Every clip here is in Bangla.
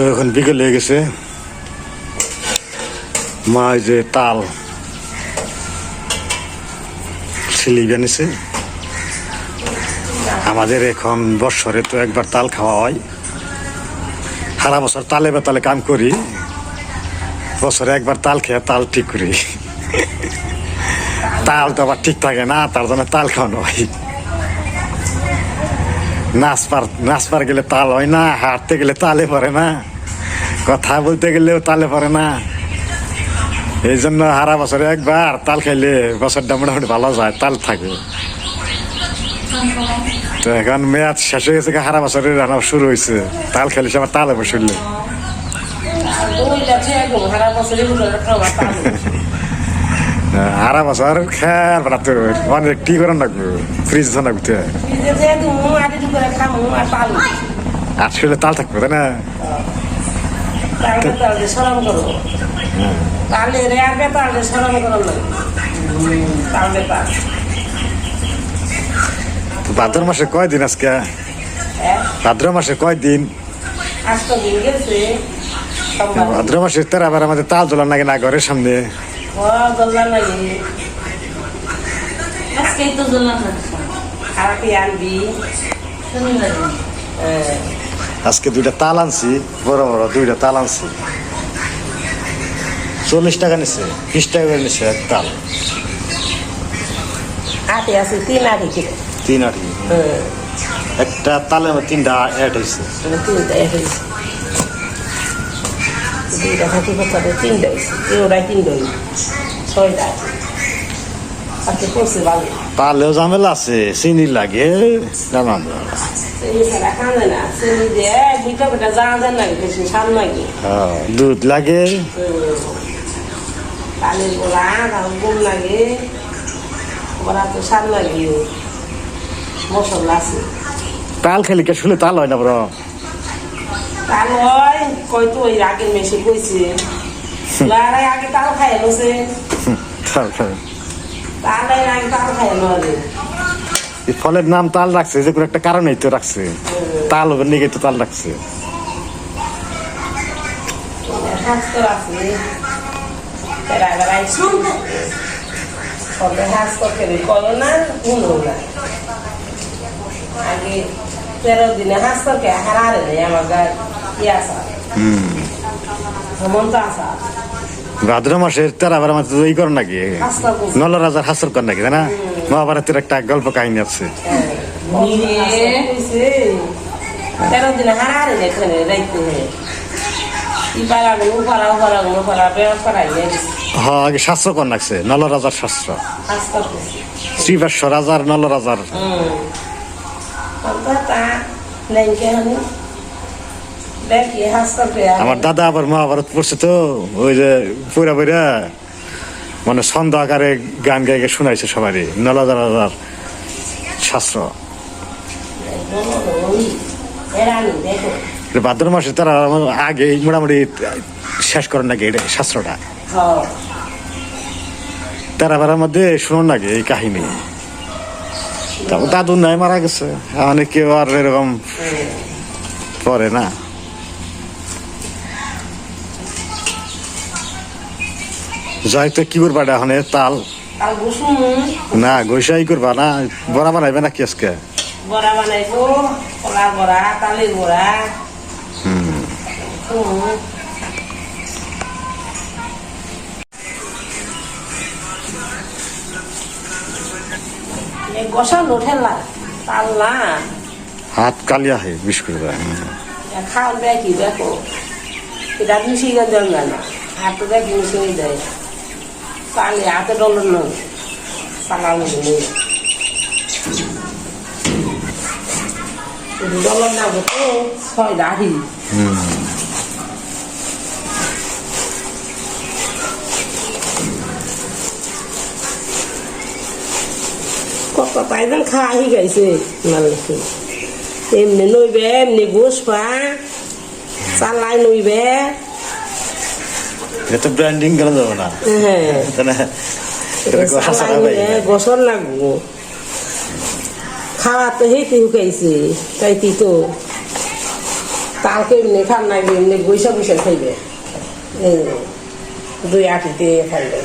তো এখন বিকেল হয়ে গেছে মা যে তাল ছিলি বানিয়েছে আমাদের এখন বৎসরে তো একবার তাল খাওয়া হয় সারা বছর তালে বেতালে কাম করি বছরে একবার তাল খেয়ে তাল ঠিক করি তাল তো আবার ঠিক থাকে না তার জন্য তাল খাওয়ানো হয় নাচ পার নাচ পার গেলে তাল হয় না হাঁটতে গেলে তালে পড়ে না কথা বলতে গেলেও তালে পড়ে না। এই জন্য হারা বছরে একবার তাল খাইলে বছরটা মোটামুটি ভালো যায় তাল থাকে। তো এখন মেয়াদ শেষ হয়ে গেছে হারা বছরের রান্না শুরু হয়েছে তাল খেলে সে আবার তালে বসলে। ওইটা সারা বছর খেয়াল না তো অনেক টি করেন লাগবে? ফ্রিজ ধর আর আসলে তাল থাকবে তাই না? তাহলে তাহলে সরম করো। তাহলে রে আর তাহলে সরম করো না। তাহলে পাল ভাদ্র মাসে কয়দিন আজকে? হ্যাঁ? ভাদ্র মাসে কয়দিন? আজ দিন গেছে। ভাদ্র মাসে তার আবার আমাদের তাল তোলা নাকি না ঘরের সামনে? দোলনা আজকেই তো জ্বললাম না আর কি আনবি? শনিবার। হ্যাঁ। আজকে দুইটা তাল আনছি বড় বড় দুইটা তাল আনছি। চল্লিশ টাকা নিছে বিশ টাকা করে নিছে এক তাল। আটি আছে তিন আটি তিন আটি। একটা মধ্যে তিনটা অ্যাড হয়েছে তিনটা হয়েছে দুইটা থাকি কোথাও তিনটা হয়েছে ওরাই তিনটা হয়েছে ছয়টা আজকে তালেও ঝামেলা আছে চিনি লাগে জানা দুধ লাগে গোলা গুম লাগে ওরা তো সার লাগে মশলা আছে তাল খেলে কে শুলে তাল হয় না বড় তার হয় তো ওই আগের মেশে কইছে লারাই আগে তাল খাই লোছে তাল। তাহলে আগে তাল খাই এই ফলের নাম তাল রাখছে যে কোনো একটা কারণেই তো রাখছে। তাল হবে নিগে তো তাল রাখছে। তেরো দিনে স্বাস্থ্য হারারে আমার গা ইয়ে আসা হেমন্ত আসা ভাদ্র মাসের তেরো আবার আমাদের তো ই করে নাকি? নল রাজার হাসর কর নাকি, তাই না? মহাভারতের একটা গল্প কাহিনী আছে। হয়ে শাস্ত্র কর নাকছে নল রাজার শাস্ত্র। শ্রীবাস্ব রাজার নল রাজার। আমার দাদা আবার মহাভারত পড়ছে তো ওই যে পুরা পুরা মানে ছন্দ আকারে গান গাইকে শোনাইছে সবারই নল রাজার শাস্ত্র। এটা ভাদ্র মাসে তারা আগে মোটামুটি শেষ করেন নাকি এটা শাস্ত্রটা? হ্যাঁ তারা বেড়ার মধ্যে শুনুন নাকি এই কাহিনী? তারপর দাদু নাই মারা গেছে অনেক কেউ আর এরকম পরে না। যাই তো কি করবা এখন তাল? না গৈসাই করবা না? বড়া বানাইবে না কি আজকে? বড়া বানাইবো কলা বড়া তালের বড়া। গসানো ঠেলা তাল না। হাত কালিয়া হয় বিস্কুট দেয় খাওয়ান দেখি দেখো এটা মিশিয়ে দেন না হাতে দেখি মিশিয়ে দেয় তাহলে হাতে নয় চালানো নেই ডলার না তো ছয় দাহি কত পাইজন খাওয়া আহি গাইছে মালিকে এমনি নইবে এমনি বসবা চালাই নইবে এটা ব্র্যান্ডিং করা যাবে না। হ্যাঁ। তাই না। বছর লাগবো। খাওয়া তো হেঁটে হুকাইছে তাইতি তো তালকে এমনি খান না এমনি বৈশা বৈশা খাইবে দুই আটিতে খাইবে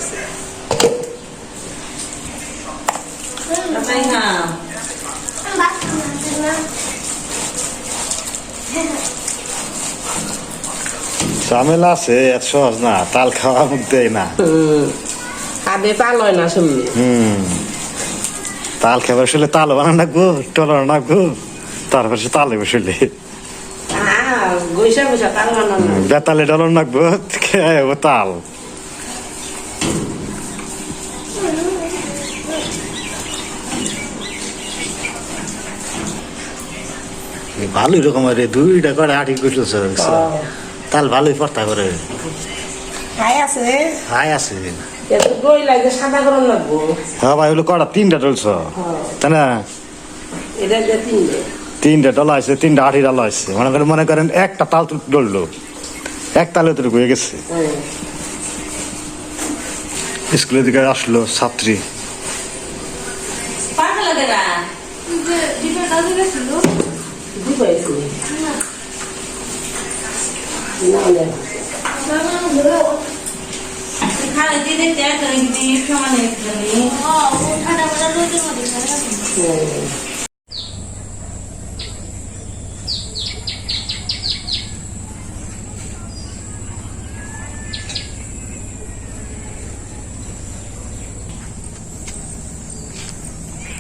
তাই না ঝামেলা আছে এত সহজ না তাল খাওয়া মুখ দেয় না। আদে তাল হয় না শুনলি হুম। তাল খাবার শুলে তাল বানান রাখব টলার রাখব তারপর সে তালে বসলে বেতালে ডলর রাখব খেয়ে যাব তাল। ভালোই রকম রে দুইটা করে আটি করতেছে তাল ভালোই পড়তা করে আছে? হাই আছে। এত লাগে সাদা গরম লাগবো। হ্যাঁ ভাই হলো কটা? তিনটা ডলছ তাই না? এটা দিয়ে তিনটে। তিনটা ডলা আছে তিনটা আটি ডালা আছে। মনে করেন মনে করেন একটা তাল তো ডললো এক তালে তো হয়ে গেছে। হ্যাঁ। স্কুলের দিকে আসলো ছাত্রী না কি হয়েছে না না খালে দিয়ে দেখতে একটা দিদি সমানে একটুখানি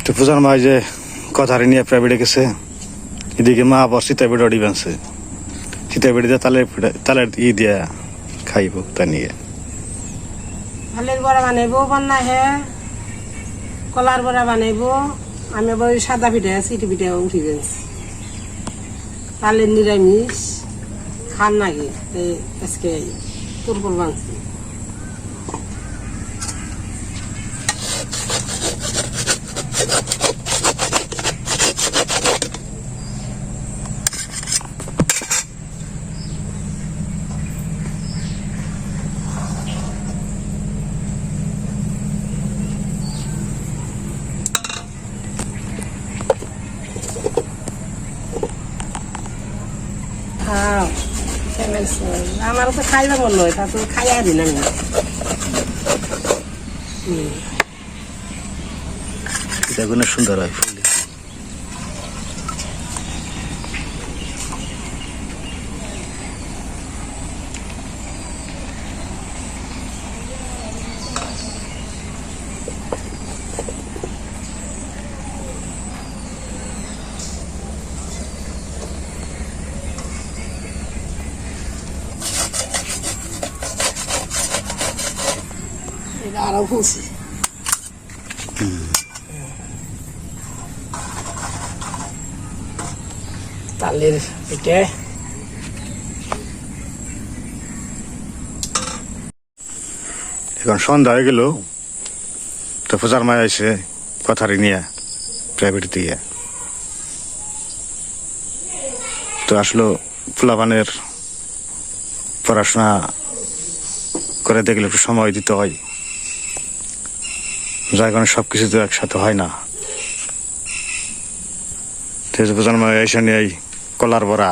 তো পূজার মা যে কথারে নিয়ে প্রাইভেটে গেছে এদিকে মা আবার সীতাবিড়ি অডি বানছে বেড়ে দিয়ে তালের তালের ই দিয়া খাইব তা নিয়ে। ভালের বড়া বানাইবো বান্না হে। কলার বড়া বানাইবো। আমি আবার ওই সাদা পিঠা চিটি পিঠা উঠি গেছি। তালের নিরামিষ। খান নাকি আজকে তোর বানছি খাও। আমার তো খাইবা মন নয় তা তো খাইয়া দিন আমি এটা সুন্দর হয়। এখন সন্ধ্যা হয়ে গেল। তো পূজার মা এসে কথারে নিয়ে প্রাইভেট দিয়ে। তো আসলো ফুলাবানের পড়াশোনা করে দেখলে একটু সময় দিতে হয়। যার কারণে সব কিছু তো একসাথে হয় না। ঠিক আছে পূজার মা এসে নিয়ে এই কলার বড়া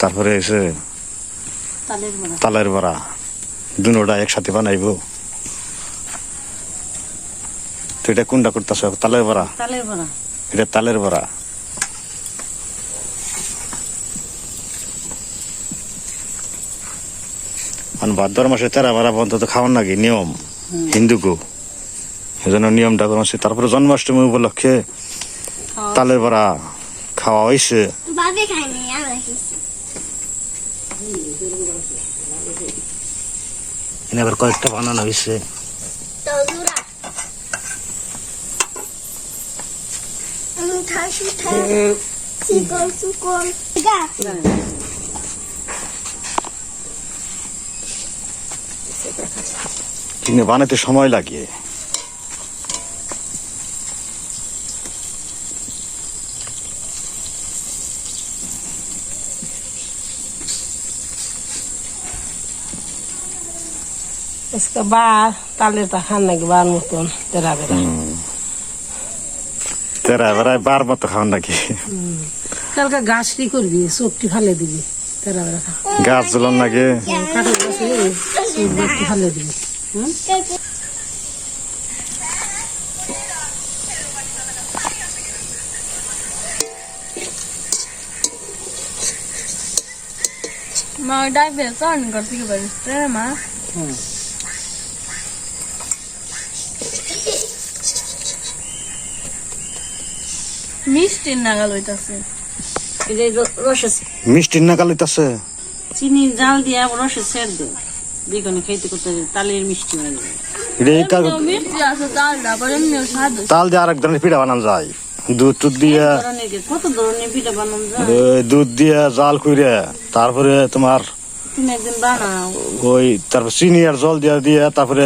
তারপরে এসে তালের বড়া। দুনোটা একসাথে বানাইব। তো এটা কোনটা করতেছ? তালের বড়া? এটা তালের বড়া। ভাদ্র মাসে তেরা বড়া পর্যন্ত তো খাওয়ার নাকি নিয়ম। হিন্দুকু এজন্য নিয়মটা করছে তারপরে জন্মাষ্টমী উপলক্ষে তালের বড়া খাওয়া হয়েছে। আবার কয়েকটা বানানো হয়েছে। কিন্তু বানাতে সময় লাগে। আজকে বা তালেরটা খান নাকি বার মতন তেরা বেড়া তেরা বেড়ায় বার মতো খাওয়ান নাকি কালকে গাছটি করবি চোখটি ফালে দিবি তেরা বেড়া খা গাছ জ্বলন নাকি কাঠের গাছে চোখ গাছটি ফালে দিবি হুম মা ডাকবে চন করতে কি পারিস তাই না মা মিষ্টির নাগাল হইতাছে। এই যে রসে মিষ্টির নাকাল হইতাছে? চিনি জাল দিয়ে রসে সের দে বেগুনি খাইতে করতে তালের মিষ্টি হয়ে মিষ্টি আছে না পরে স্বাদ তাল দিয়ে আরেক ধরনের পিঠা বানানো যায়। দুধ টুধ দিয়ে কত ধরনের পিঠা বানানো যায়? দুধ দিয়ে জাল কইরে তারপরে তোমার ওই তারপর চিনি আর জল দিয়ে দিয়ে তারপরে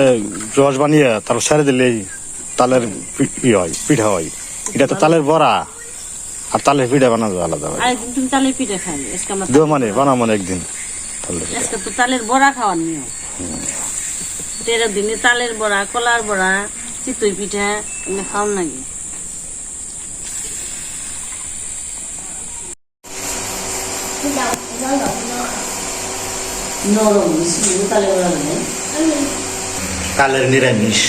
রস বানিয়ে তারপর ছেড়ে দিলেই তালের ই হয় পিঠা হয়। এটা তো তালের বড়া। আর তালের পিঠা যায় আলাদা আরেকদিন তুমি তালের পিঠা আমরা দেও মানে মানে একদিন তালের আজকে তো তালের বড়া খাওয়ার নিয়ম। তেরো দিনে তালের বড়া কলার বড়া চিতই পিঠা এগুলো খাওয়ার নাকি? নরম মিষ্টি তালের বড়া তালের নিরামিষ।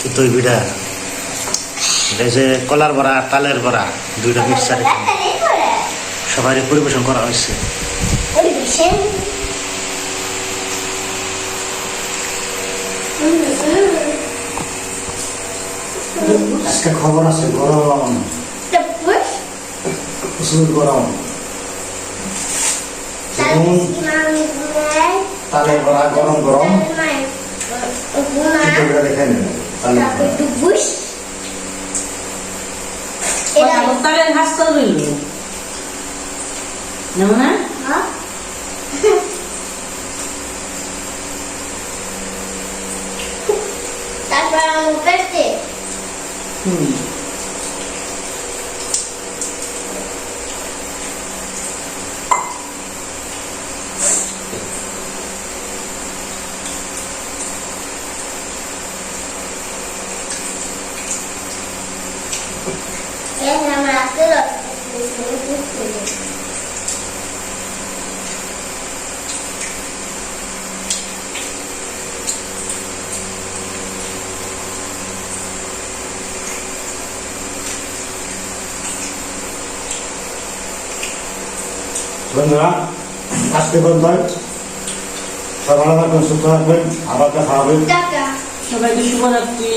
চিতই পিঠা। যে কলার বড়া তালের বড়া দুইটা মিক্সার সবাই পরিবেশন করা হয়েছে। আজকে খবর আছে গরম। প্রচুর গরম। তালের বড়া গরম গরম। চিতই পিঠা দেখে নেন তালের বড়া। তালের হাঁস তো রইল নেব না তারপর আমি পেটে হুম আমরা আসতে বন্ধুরা আজকে বন্ধুরা সব ভালো থাকবেন সুস্থ থাকবেন আবার দেখা হবে। সবাইকে শুভরাত্রি।